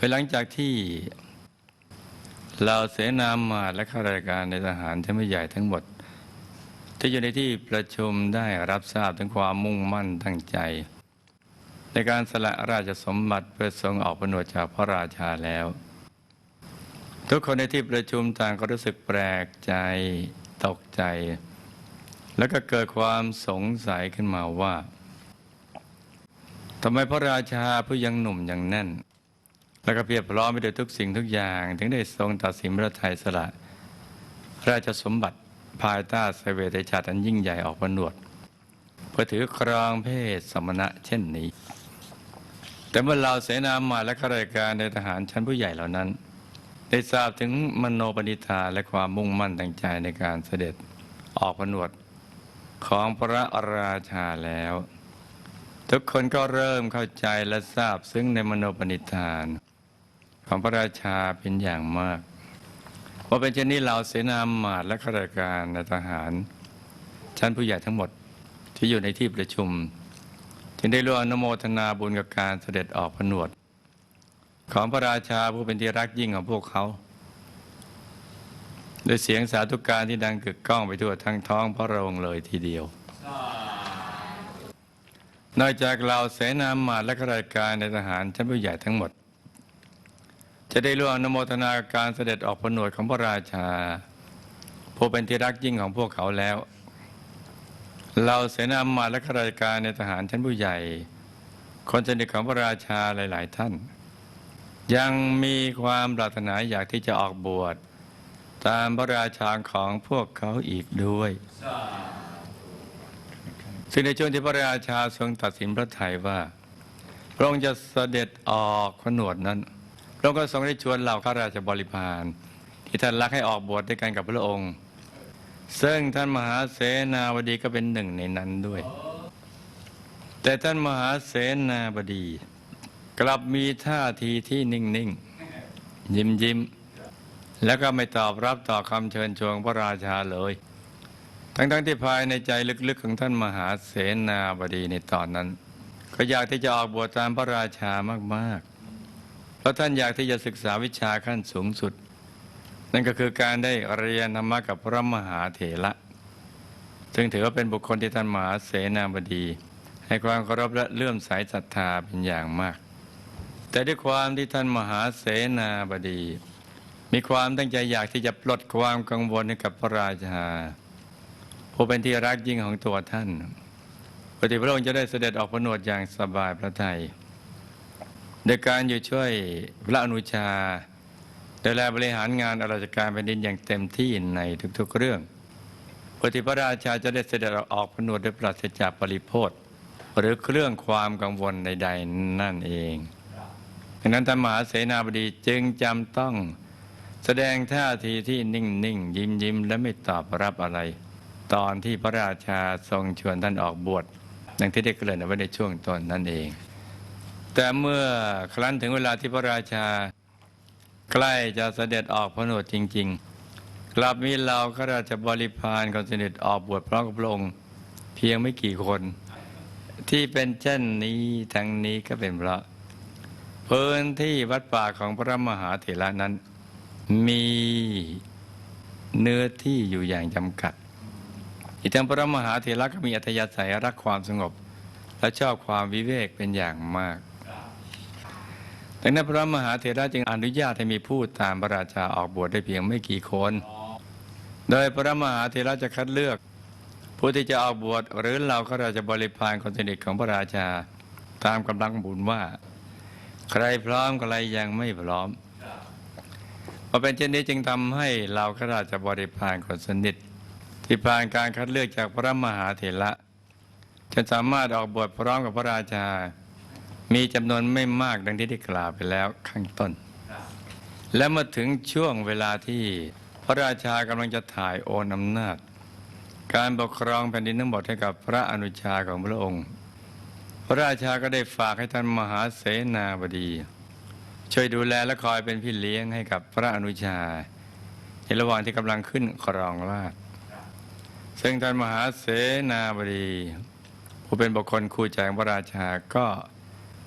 ภายหลังจากที่เราเสนามาตและข้าราชการในทหารชั้นผู้ใหญ่ทั้งหมด ที่อยู่ในที่ประชุมได้รับทราบถึงความมุ่งมั่นตั้งใจ ในการสละราชสมบัติเพื่อทรงออกผนวดจากพระราชาแล้ว ทุกคนในที่ประชุมต่างก็รู้สึกแปลกใจตกใจ แล้วก็เกิดความสงสัยขึ้นมาว่าทำไมพระราชาผู้ยังหนุ่มยังแน่น แล้วก็เพียบพร้อมไปด้วยทุกสิ่งทุกอย่าง ถึงได้ทรงตัดสินพระทัยสละ ราชสมบัติภายใต้เสวตฉัตรอันยิ่งใหญ่ออกผนวดเพื่อถือครองเพศสมณะเช่นนี้ แต่เมื่อเราเสนามาและข้าราชการในทหารชั้นผู้ใหญ่เหล่านั้น ได้ทราบถึงมโนปณิธานและความมุ่งมั่นตั้งใจในการเสด็จออกผนวดของพระราชาแล้ว ทุกคนก็เริ่มเข้าใจและทราบซึ่งในมโนปณิธาน ของพระราชาเป็นอย่างมากว่าเป็นเช่นนี้เราเสนาหมาตและข้าราชการในทหาร ชั้นผู้ใหญ่ทั้งหมดที่อยู่ในที่ประชุม จึงได้ร่วมอนุโมทนาบุญกับการเสด็จออกผนวด ของพระราชาผู้เป็นที่รักยิ่งของพวกเขาโดยเสียงสาธุการที่ดังกึกก้องไปทั่วทั้งท้องพระโรงเลยทีเดียว นอกจากเราเสนาหมาตและข้าราชการในทหารชั้นผู้ใหญ่ทั้งหมด จะได้ร่วมอนุโมทนาการเสด็จออกผนวดของพระราชา ผู้เป็นที่รักยิ่งของพวกเขาแล้ว เราเสนามาและข้าราชการในทหารชั้นผู้ใหญ่ คนสนิทของพระราชาหลาย ๆ ท่าน ยังมีความปรารถนาอยากที่จะออกบวชตามพระราชาของพวกเขาอีกด้วย ซึ่งในช่วงที่พระราชาทรงตัดสินพระทัยว่า พระองค์จะเสด็จออกผนวดนั้น พระองค์ก็ทรงได้ชวนเหล่าข้าราชบริพารที่ท่านรักให้ออกบวชด้วยกันกับพระองค์ ซึ่งท่านมหาเสนาวดีก็เป็นหนึ่งในนั้นด้วย แต่ท่านมหาเสนาบดี กลับมีท่าทีที่นิ่งๆยิ้มยิ้มๆแล้วก็ไม่ตอบรับต่อคำเชิญชวนพระราชาเลย ทั้งๆที่ภายในใจลึกๆของท่านมหาเสนาบดีในตอนนั้น ก็อยากที่จะออกบวชตามพระราชามากๆ เพราะท่านอยากที่จะศึกษาวิชาขั้นสูงสุด นั่นก็คือการได้เรียนธรรมะกับพระมหาเถระ ซึ่งถือว่าเป็นบุคคลที่ท่านมหาเสนาบดี ให้ความเคารพและเลื่อมใสศรัทธาเป็นอย่างมาก แต่ด้วยความที่ท่านมหาเสนาบดี มีความตั้งใจอยากที่จะปลดความกังวลให้กับพระราชาผู้เป็นที่รักยิ่งของตัวท่านปฏิพระองค์จะได้เสด็จออกผนวดอย่างสบายพระทัย โดยการอยู่ช่วยพระอนุชาดูแลบริหารงานราชการแผ่นดินอย่างเต็มที่ในทุกๆเรื่องปฏิพระราชาจะได้เสด็จออกผนวดด้วยปราศจากปริโภทหรือเครื่องความกังวลใด ๆ นั่นเองดังนั้นท่านมหาเสนาบดีจึงจำต้องแสดงท่าทีที่นิ่งๆยิ้มๆและไม่ตอบรับอะไร ตอนที่พระราชาทรงชวนท่านออกบวชดังที่ได้เกริ่นเอาไว้ในช่วงต้นนั่นเอง แต่เมื่อครั้นถึงเวลาที่พระราชา ใกล้จะเสด็จออกพระโนดจริง ๆ กลับมีเราข้าราชบริพารคนสนิทออกบวชพร้อมกับพระองค์เพียงไม่กี่คน ที่เป็นเช่นนี้ทั้งนี้ก็เป็นเพราะพื้นที่วัดป่าของพระมหาเถระนั้น มีเนื้อที่อยู่อย่างจำกัด อีกทั้งพระมหาเถระก็มีอัธยาศัยรักความสงบ และชอบความวิเวกเป็นอย่างมาก ดังนั้นพระมหาเถระจึงอนุญาตให้มีผู้ตามพระราชาออกบวชได้เพียงไม่กี่คน โดยพระมหาเถระจะคัดเลือก ผู้ที่จะออกบวชหรือเราข้าราชบริพารคนสนิทของพระราชาตามกำลังบุญว่า ใครพร้อมใครยังไม่พร้อมพอเป็นเช่นนี้จึงทำให้เราข้าราชบริพารคนสนิทที่ผ่านการคัดเลือกจากพระมหาเถระจะสามารถออกบวชพร้อมกับพระราชา มีจำนวนไม่มากดังที่ได้กล่าวไปแล้วข้างต้น และเมื่อถึงช่วงเวลาที่พระราชากำลังจะถ่ายโอนอำนาจ การปกครองแผ่นดินทั้งหมดให้กับพระอนุชาของพระองค์ พระราชาก็ได้ฝากให้ท่านมหาเสนาบดี ช่วยดูแลและคอยเป็นพี่เลี้ยงให้กับพระอนุชา ในระหว่างที่กำลังขึ้นครองราชซึ่งท่านมหาเสนาบดี ผู้เป็นบุคคลคู่ใจของพระราชาก็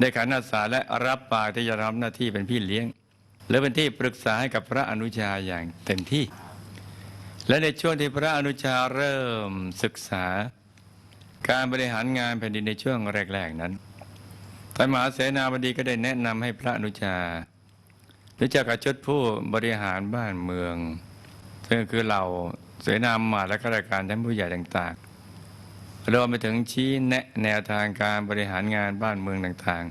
ได้ขันอาสาและรับปากที่จะรับหน้าที่เป็นพี่เลี้ยงหรือเป็นที่ปรึกษาให้กับพระอนุชาอย่างเต็มที่ และในช่วงที่พระอนุชาเริ่มศึกษา การบริหารงานแผ่นดินในช่วงแรกๆนั้นท่านมหาเสนาบดีก็ได้แนะนำให้พระอนุชารู้จักกับชุดผู้บริหารบ้านเมือง ซึ่งคือเราเสนาหมาและข้าราชการชั้นผู้ใหญ่ต่างๆ รวมไปถึงชี้แนะแนวทางการบริหารงานบ้านเมืองต่าง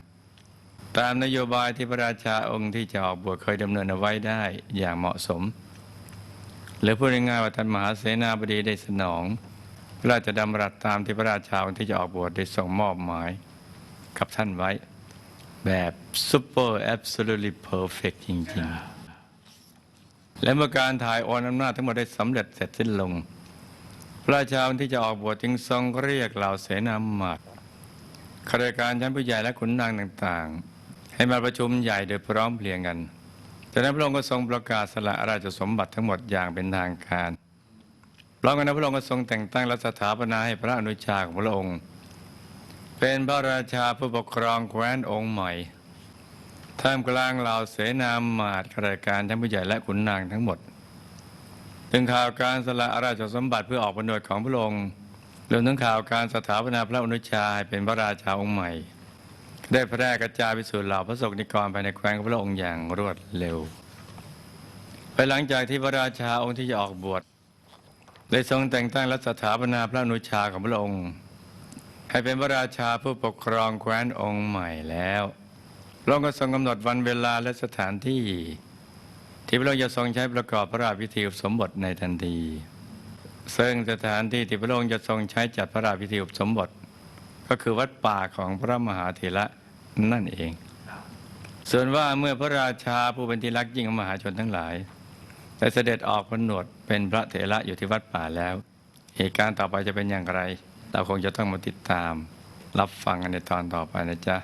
ๆ ตามนโยบายที่พระราชาองค์ที่จะออกบวชเคยดำเนินเอาไว้ได้อย่างเหมาะสม หรือพูดง่ายๆว่าท่านมหาเสนาบดีได้สนองพระราชดำรัสตามที่พระราชาองค์ที่จะออกบวชได้ทรงมอบหมายกับท่านไว้ แบบ super absolutely perfect จริงๆ และเมื่อการถ่ายโอนอำนาจทั้งหมดได้สำเร็จเสร็จสิ้นลง พระราชาที่จะออกบวชจึงทรงเรียกเหล่าเสนาหมาดข้าราชการชั้นผู้ใหญ่และขุนนางต่างๆ ให้มาประชุมใหญ่โดยพร้อมเพรียงกันจากนั้นพระองค์ก็ทรงประกาศสละราชสมบัติทั้งหมดอย่างเป็นทางการพร้อมกันนั้นพระองค์ก็ทรงแต่งตั้งและสถาปนาให้พระอนุชาของพระองค์ เป็นพระราชาผู้ปกครองแคว้นองค์ใหม่ท่ามกลางเหล่าเสนาหมาดข้าราชการทั้งผู้ใหญ่และขุนนางทั้งหมด ถึงข่าวการสละราชสมบัติเพื่อออกผนวดของพระองค์รวมถึงข่าวการสถาปนาพระอนุชาให้เป็นพระราชาองค์ใหม่ ได้แพร่กระจายไปสู่เหล่าพระสงฆ์นิกรภายในแคว้นของพระองค์อย่างรวดเร็วภายหลังจากที่พระราชาองค์ที่จะออกบวชได้ทรงแต่งตั้งและสถาปนาพระอนุชาของพระองค์ ให้เป็นพระราชาผู้ปกครองแคว้นองค์ใหม่แล้วพระองค์ก็ทรงกำหนดวันเวลาและสถานที่ ที่พระองค์จะทรงใช้ประกอบพระราชพิธีอุปสมบทในทันที ซึ่งสถานที่ที่พระองค์จะทรงใช้จัดพระราชพิธีอุปสมบท ก็คือวัดป่าของพระมหาเถระนั่นเอง ส่วนว่าเมื่อพระราชาผู้เป็นที่รักยิ่งของมหาชนทั้งหลายได้เสด็จออกพนวดเป็นพระเถระอยู่ที่วัดป่าแล้ว เหตุการณ์ต่อไปจะเป็นอย่างไร เราคงจะต้องมาติดตาม รับฟังกันในตอนต่อไปนะจ๊ะ